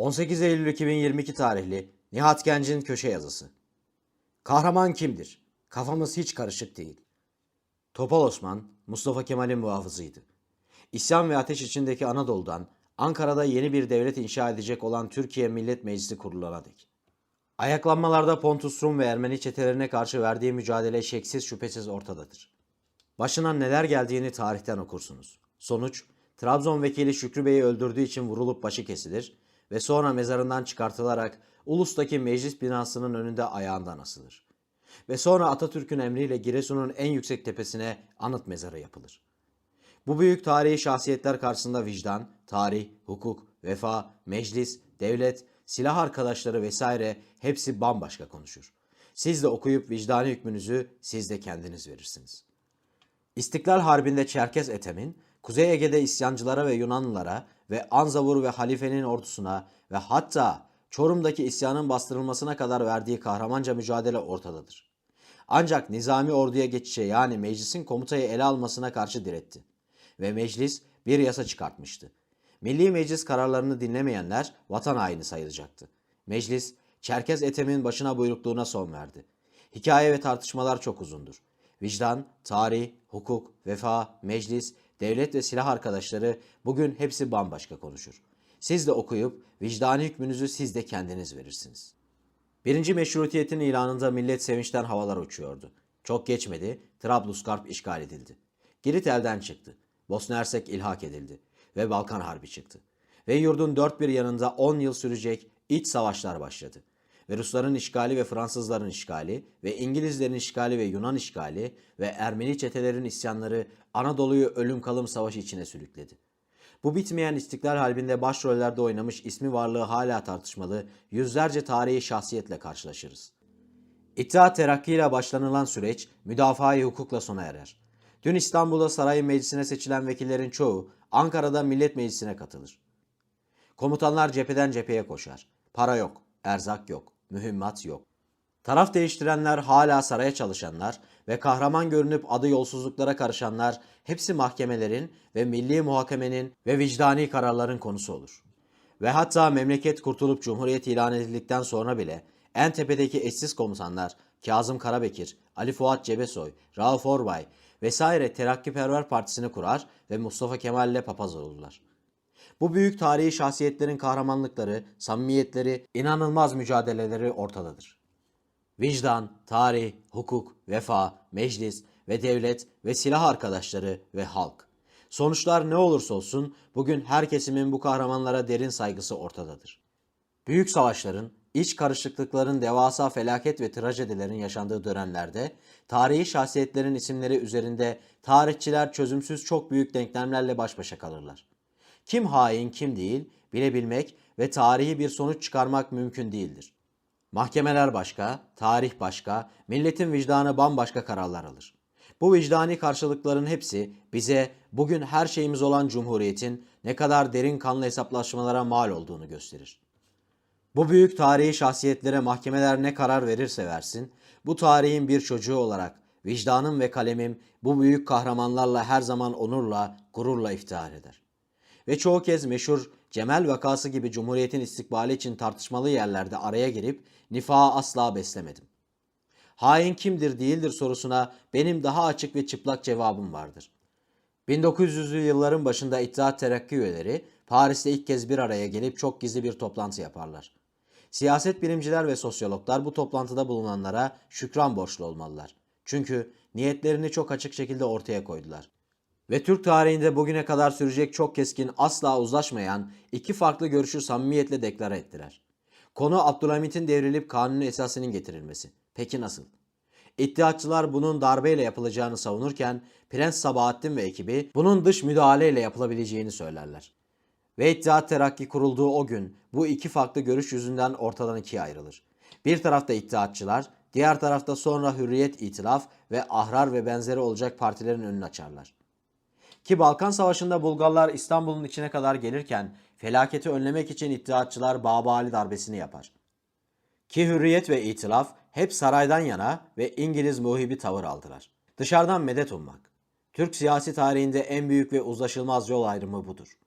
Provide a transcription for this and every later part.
18 Eylül 2022 tarihli Nihat Genc'in köşe yazısı. Kahraman kimdir? Kafamız hiç karışık değil. Topal Osman, Mustafa Kemal'in muhafızıydı. İsyan ve ateş içindeki Anadolu'dan Ankara'da yeni bir devlet inşa edecek olan Türkiye Millet Meclisi kurulana dek. Ayaklanmalarda Pontus Rum ve Ermeni çetelerine karşı verdiği mücadele şeksiz şüphesiz ortadadır. Başına neler geldiğini tarihten okursunuz. Sonuç, Trabzon vekili Şükrü Bey'i öldürdüğü için vurulup başı kesilir ve sonra mezarından çıkartılarak Ulus'taki meclis binasının önünde ayağından asılır. Ve sonra Atatürk'ün emriyle Giresun'un en yüksek tepesine anıt mezarı yapılır. Bu büyük tarihi şahsiyetler karşısında vicdan, tarih, hukuk, vefa, meclis, devlet, silah arkadaşları vesaire hepsi bambaşka konuşur. Siz de okuyup vicdani hükmünüzü siz de kendiniz verirsiniz. İstiklal Harbi'nde Çerkez Ethem'in, Kuzey Ege'de isyancılara ve Yunanlılara ve Anzavur ve halifenin ordusuna ve hatta Çorum'daki isyanın bastırılmasına kadar verdiği kahramanca mücadele ortadadır. Ancak nizami orduya geçişe yani meclisin komutayı ele almasına karşı diretti. Ve meclis bir yasa çıkartmıştı. Milli Meclis kararlarını dinlemeyenler vatan haini sayılacaktı. Meclis, Çerkez Ethem'in başına buyrukluğuna son verdi. Hikaye ve tartışmalar çok uzundur. Vicdan, tarih, hukuk, vefa, meclis, devlet ve silah arkadaşları bugün hepsi bambaşka konuşur. Siz de okuyup vicdani hükmünüzü siz de kendiniz verirsiniz. Birinci meşrutiyetin ilanında millet sevinçten havalar uçuyordu. Çok geçmedi, Trablusgarp işgal edildi. Girit elden çıktı. Bosna Hersek ilhak edildi. Ve Balkan Harbi çıktı. Ve yurdun dört bir yanında 10 yıl sürecek iç savaşlar başladı. Ve Rusların işgali ve Fransızların işgali ve İngilizlerin işgali ve Yunan işgali ve Ermeni çetelerin isyanları Anadolu'yu ölüm kalım savaşı içine sürükledi. Bu bitmeyen istiklal halbinde başrollerde oynamış ismi varlığı hala tartışmalı yüzlerce tarihi şahsiyetle karşılaşırız. İttihat Terakki ile başlanılan süreç müdafaa hukukla sona erer. Dün İstanbul'da sarayın meclisine seçilen vekillerin çoğu Ankara'da millet meclisine katılır. Komutanlar cepheden cepheye koşar. Para yok, erzak yok, mühimmat yok. Taraf değiştirenler hala saraya çalışanlar ve kahraman görünüp adı yolsuzluklara karışanlar hepsi mahkemelerin ve milli muhakemenin ve vicdani kararların konusu olur. Ve hatta memleket kurtulup cumhuriyet ilan edildikten sonra bile en tepedeki eşsiz komutanlar Kazım Karabekir, Ali Fuat Cebesoy, Rauf Orbay vesaire Terakkiperver Partisi'ni kurar ve Mustafa Kemal ile papaz olurlar. Bu büyük tarihi şahsiyetlerin kahramanlıkları, samimiyetleri, inanılmaz mücadeleleri ortadadır. Vicdan, tarih, hukuk, vefa, meclis ve devlet ve silah arkadaşları ve halk. Sonuçlar ne olursa olsun bugün her kesimin bu kahramanlara derin saygısı ortadadır. Büyük savaşların, iç karışıklıkların, devasa felaket ve trajedilerin yaşandığı dönemlerde tarihi şahsiyetlerin isimleri üzerinde tarihçiler çözümsüz çok büyük denklemlerle baş başa kalırlar. Kim hain kim değil bilebilmek ve tarihi bir sonuç çıkarmak mümkün değildir. Mahkemeler başka, tarih başka, milletin vicdanı bambaşka kararlar alır. Bu vicdani karşılıkların hepsi bize bugün her şeyimiz olan Cumhuriyet'in ne kadar derin kanlı hesaplaşmalara mal olduğunu gösterir. Bu büyük tarihi şahsiyetlere mahkemeler ne karar verirse versin, bu tarihin bir çocuğu olarak vicdanım ve kalemim bu büyük kahramanlarla her zaman onurla, gururla iftihar eder. Ve çoğu kez meşhur Cemal vakası gibi Cumhuriyet'in istikbali için tartışmalı yerlerde araya girip nifağı asla beslemedim. Hain kimdir değildir sorusuna benim daha açık ve çıplak cevabım vardır. 1900'lü yılların başında İttihat Terakki üyeleri Paris'te ilk kez bir araya gelip çok gizli bir toplantı yaparlar. Siyaset bilimciler ve sosyologlar bu toplantıda bulunanlara şükran borçlu olmalılar. Çünkü niyetlerini çok açık şekilde ortaya koydular. Ve Türk tarihinde bugüne kadar sürecek çok keskin asla uzlaşmayan iki farklı görüşü samimiyetle deklare ettiler. Konu Abdülhamit'in devrilip kanun esasının getirilmesi. Peki nasıl? İttihatçılar bunun darbeyle yapılacağını savunurken Prens Sabahattin ve ekibi bunun dış müdahaleyle yapılabileceğini söylerler. Ve İttihat Terakki kurulduğu o gün bu iki farklı görüş yüzünden ortadan ikiye ayrılır. Bir tarafta İttihatçılar, diğer tarafta sonra Hürriyet İtilaf ve Ahrar ve benzeri olacak partilerin önünü açarlar. Ki Balkan Savaşı'nda Bulgarlar İstanbul'un içine kadar gelirken felaketi önlemek için İttihatçılar Babali darbesini yapar. Ki Hürriyet ve İtilaf hep saraydan yana ve İngiliz muhibi tavır aldılar. Dışarıdan medet ummak. Türk siyasi tarihinde en büyük ve uzlaşılmaz yol ayrımı budur.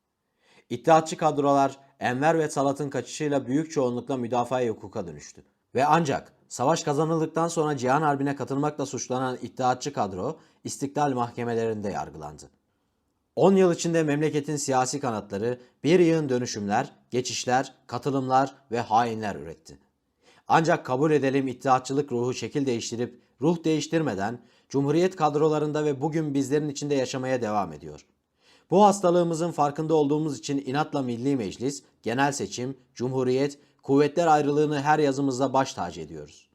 İttihatçı kadrolar Enver ve Talat'ın kaçışıyla büyük çoğunlukla müdafaa hukuka dönüştü. Ve ancak savaş kazanıldıktan sonra Cihan Harbi'ne katılmakla suçlanan iddiatçı kadro istiklal mahkemelerinde yargılandı. 10 yıl içinde memleketin siyasi kanatları bir yığın dönüşümler, geçişler, katılımlar ve hainler üretti. Ancak kabul edelim iddiatçılık ruhu şekil değiştirip ruh değiştirmeden Cumhuriyet kadrolarında ve bugün bizlerin içinde yaşamaya devam ediyor. Bu hastalığımızın farkında olduğumuz için inatla Milli Meclis, genel seçim, Cumhuriyet, kuvvetler ayrılığını her yazımızda baş tacı ediyoruz.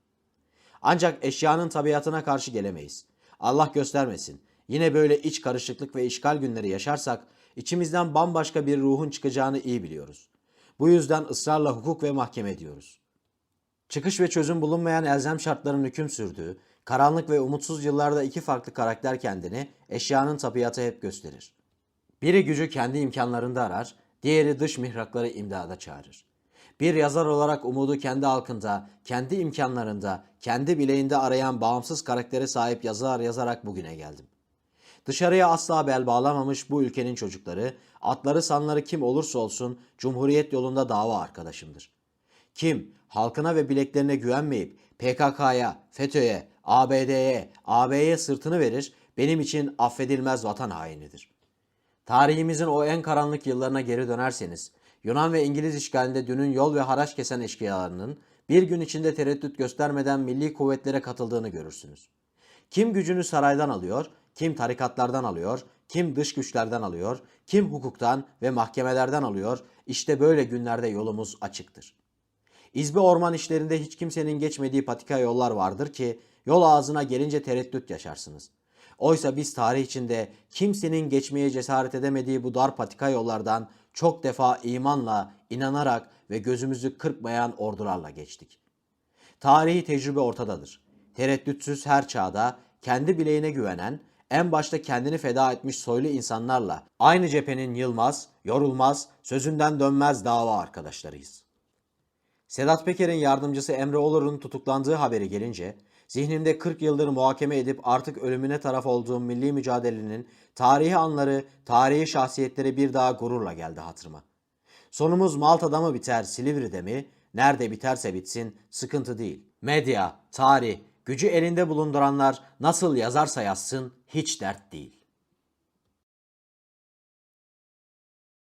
Ancak eşyanın tabiatına karşı gelemeyiz. Allah göstermesin. Yine böyle iç karışıklık ve işgal günleri yaşarsak içimizden bambaşka bir ruhun çıkacağını iyi biliyoruz. Bu yüzden ısrarla hukuk ve mahkeme diyoruz. Çıkış ve çözüm bulunmayan elzem şartların hüküm sürdüğü, karanlık ve umutsuz yıllarda iki farklı karakter kendini eşyanın tabiatı hep gösterir. Biri gücü kendi imkanlarında arar, diğeri dış mihrakları imdada çağırır. Bir yazar olarak umudu kendi halkında, kendi imkanlarında, kendi bileğinde arayan bağımsız karaktere sahip yazar yazarak bugüne geldim. Dışarıya asla bel bağlamamış bu ülkenin çocukları, atları sanları kim olursa olsun Cumhuriyet yolunda dava arkadaşımdır. Kim halkına ve bileklerine güvenmeyip PKK'ya, FETÖ'ye, ABD'ye, AB'ye sırtını verir, benim için affedilmez vatan hainidir. Tarihimizin o en karanlık yıllarına geri dönerseniz, Yunan ve İngiliz işgalinde dünün yol ve haraç kesen eşkıyalarının bir gün içinde tereddüt göstermeden milli kuvvetlere katıldığını görürsünüz. Kim gücünü saraydan alıyor, kim tarikatlardan alıyor, kim dış güçlerden alıyor, kim hukuktan ve mahkemelerden alıyor, işte böyle günlerde yolumuz açıktır. İzbe orman işlerinde hiç kimsenin geçmediği patika yollar vardır ki yol ağzına gelince tereddüt yaşarsınız. Oysa biz tarih içinde kimsenin geçmeye cesaret edemediği bu dar patika yollardan çok defa imanla, inanarak ve gözümüzü kırpmayan ordularla geçtik. Tarihi tecrübe ortadadır. Tereddütsüz her çağda kendi bileğine güvenen, en başta kendini feda etmiş soylu insanlarla aynı cephenin yılmaz, yorulmaz, sözünden dönmez dava arkadaşlarıyız. Sedat Peker'in yardımcısı Emre Olur'un tutuklandığı haberi gelince, zihnimde 40 yıldır muhakeme edip artık ölümüne taraf olduğum milli mücadelenin tarihi anları, tarihi şahsiyetleri bir daha gururla geldi hatırıma. Sonumuz Malta'da mı biter, Silivri'de mi? Nerede biterse bitsin, sıkıntı değil. Medya, tarih, gücü elinde bulunduranlar nasıl yazarsa yazsın hiç dert değil.